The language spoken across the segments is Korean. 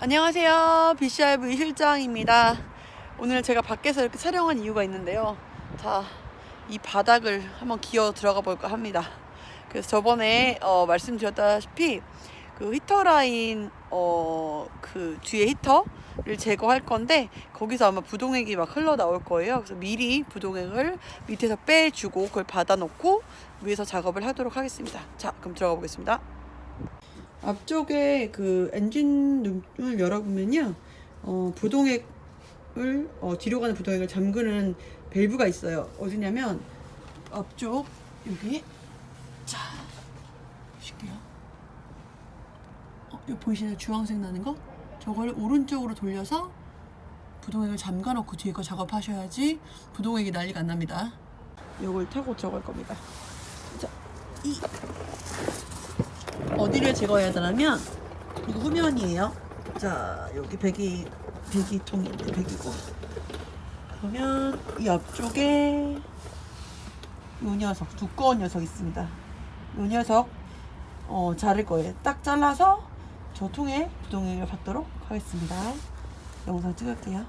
안녕하세요. BCRV 실장입니다. 오늘 제가 밖에서 이렇게 촬영한 이유가 있는데요. 자, 이 바닥을 한번 기어 들어가 볼까 합니다. 그래서 저번에 어, 말씀드렸다시피 그 히터 라인 어, 그 뒤에 히터를 제거할 건데 거기서 아마 부동액이 막 흘러 나올 거예요. 그래서 미리 부동액을 밑에서 빼주고 그걸 받아놓고 위에서 작업을 하도록 하겠습니다. 자, 그럼 들어가 보겠습니다. 앞쪽에 그 엔진 눈을 열어보면요, 어, 부동액을 어, 뒤로 가는 부동액을 잠그는 밸브가 있어요. 어디냐면 앞쪽 여기 자 보실게요. 어, 여기 보이시나요? 주황색 나는 거? 저걸 오른쪽으로 돌려서 부동액을 잠가 놓고 뒤에 거 작업하셔야지 부동액이 난리가 안 납니다. 요걸 타고 들어갈 겁니다. 자, 이 어디를 제거해야 되냐면 이거 후면이에요. 자 여기 배기 배기통인데 배기고 그러면 이 앞쪽에 요 녀석 두꺼운 녀석 있습니다. 요 녀석 어 자를 거예요. 딱 잘라서 저 통에 부동액을 받도록 하겠습니다. 영상 찍을게요.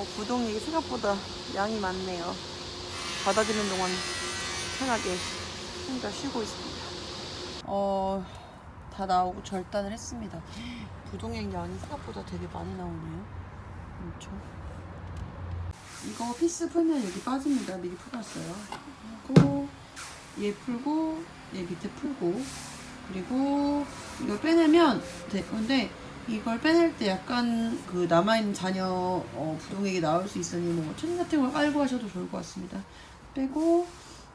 어, 부동액이 생각보다 양이 많네요. 받아들이는 동안 편하게 혼자 쉬고 있습니다. 어, 다 나오고 절단을 했습니다. 부동액 양이 생각보다 되게 많이 나오네요. 엄청. 이거 피스 풀면 여기 빠집니다. 미리 풀었어요. 그리고 얘 풀고 얘 밑에 풀고 그리고 이걸 빼내면 돼. 근데 이걸 빼낼 때 약간 그 남아있는 잔여 어, 부동액이 나올 수 있으니 뭐천 같은 걸 깔고 하셔도 좋을 것 같습니다. 빼고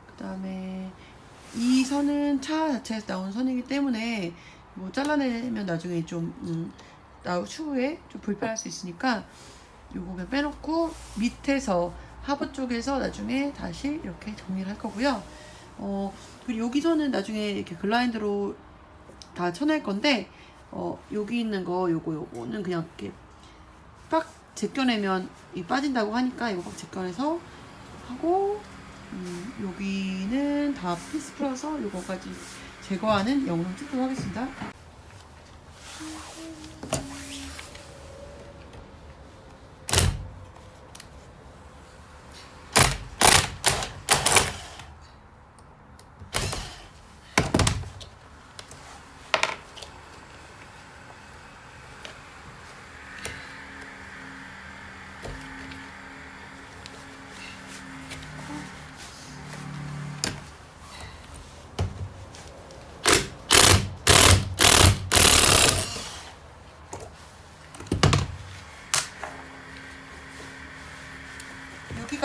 그 다음에 이 선은 차 자체에서 나온 선이기 때문에 뭐 잘라내면 나중에 좀 음, 나후 추후에 좀 불편할 수 있으니까 요거 그냥 빼놓고 밑에서 하부 쪽에서 나중에 다시 이렇게 정리를 할 거고요. 어 그리고 여기서는 나중에 이렇게 글라인드로 다 쳐낼 건데 어 여기 있는 거 요거 요거는 그냥 이렇게 빡 제껴내면 이 빠진다고 하니까 이거 빡 제껴내서 하고 음, 여기는 다 피스 풀어서 요거까지 제거하는 영상 찍도록 하겠습니다.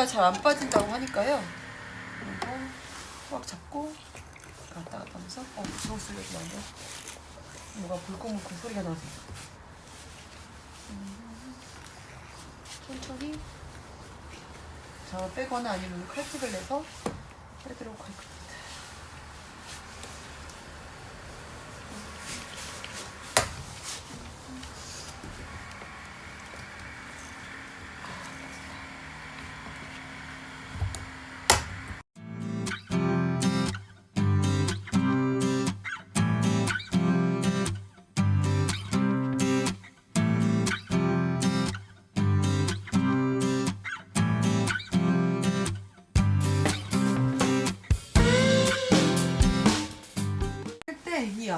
여기가 잘 안 빠진다고 하니까요. 그리고 꽉 잡고 갔다 갔다 하면서 어 쓰려고 나네. 뭐가 불끈불끈 소리가 나서 음, 천천히 저 빼거나 아니면 칼집을 내서 빼도록 할 겁니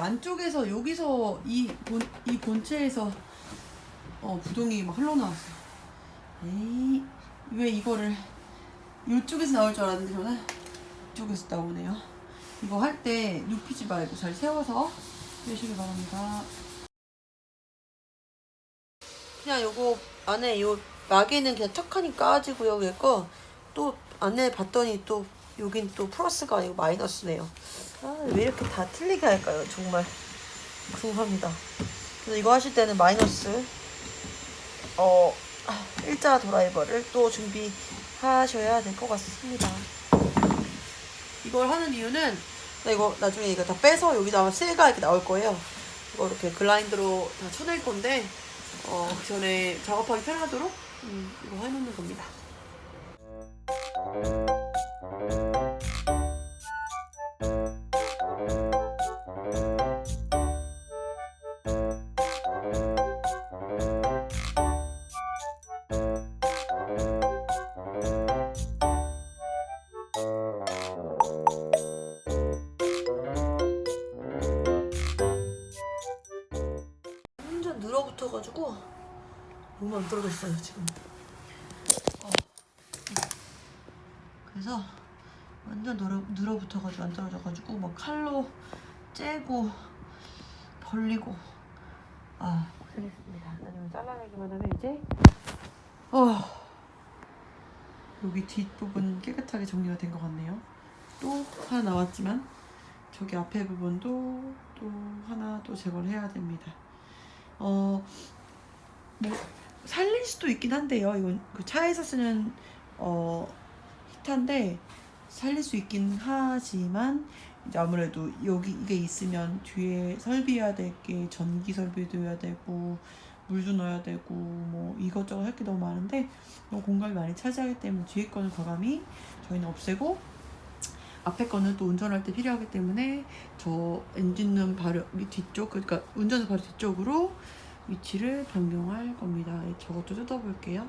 안쪽에서 여기서 이 본 이 본체에서 어 부동이 막 흘러나왔어요. 에이 왜 이거를 이쪽에서 나올 줄 알았는데 저는 이쪽에서 나오네요. 이거 할 때 눕히지 말고 잘 세워서 빼시길 바랍니다. 그냥 요거 안에 요 마개는 그냥 척하니 까지고요. 위에 거또 안에 봤더니 또 여긴 또 플러스가 아니고 마이너스네요. 아, 왜 이렇게 다 틀리게 할까요? 정말 궁금합니다. 그래서 이거 하실 때는 마이너스 어 아, 일자 드라이버를 또 준비하셔야 될 것 같습니다. 이걸 하는 이유는 나 이거 나중에 이거 다 빼서 여기다 쇠가 이렇게 나올 거예요. 이거 이렇게 글라인더로 다 쳐낼 건데 어, 그 전에 작업하기 편하도록 음, 이거 해놓는 겁니다. 너무 안 떨어졌어요 지금. 어. 그래서 완전 늘어, 늘어붙어가지고 안 떨어져가지고 막 칼로 째고 벌리고 아 고생했습니다. 아니면 잘라내기만 하면 이제 어 여기 뒷부분 깨끗하게 정리가 된 것 같네요. 또 하나 나왔지만 저기 앞에 부분도 또 하나 또 제거를 해야 됩니다. 어, 뭐 살릴 수도 있긴 한데요. 이건 그 차에서 쓰는 어 히타인데 살릴 수 있긴 하지만 이제 아무래도 여기 이게 있으면 뒤에 설비해야 될 게 전기 설비도 해야 되고 물도 넣어야 되고 뭐 이것저것 할 게 너무 많은데 너무 공간이 많이 차지하기 때문에 뒤에 거는 과감히 저희는 없애고 앞에 거는 또 운전할 때 필요하기 때문에 저 엔진룸 바로 밑 뒤쪽 그러니까 운전석 바로 뒤쪽으로 위치를 변경할 겁니다. 예, 저것도 뜯어볼게요.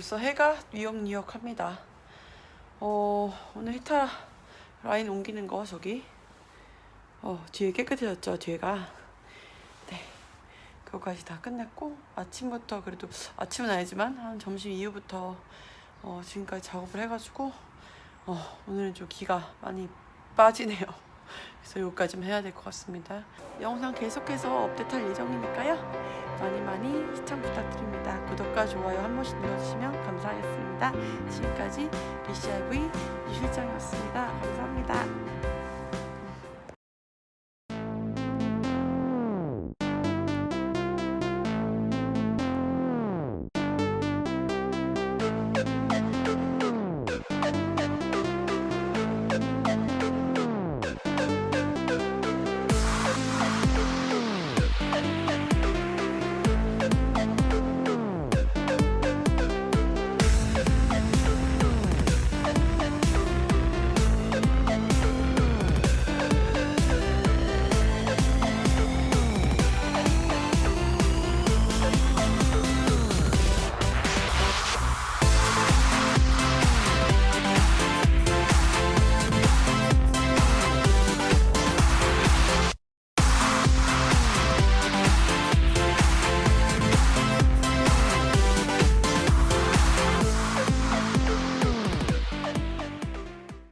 벌써 해가 뉴역뉴역합니다. 어, 오늘 히타 라인 옮기는 거 저기 어, 뒤에 깨끗해졌죠, 뒤에가. 네. 그거까지 다 끝냈고 아침부터 그래도 아침은 아니지만 한 점심 이후부터 어, 지금까지 작업을 해가지고 어, 오늘은 좀 기가 많이 빠지네요. 그래서 여기까지 좀 해야 될 것 같습니다. 영상 계속해서 업데이트할 예정이니까요. 많이 많이 시청 부탁드립니다. 구독과 좋아요 한 번씩 눌러주시면 감사하겠습니다. 지금까지 BCIV 이실장이었습니다. 감사합니다.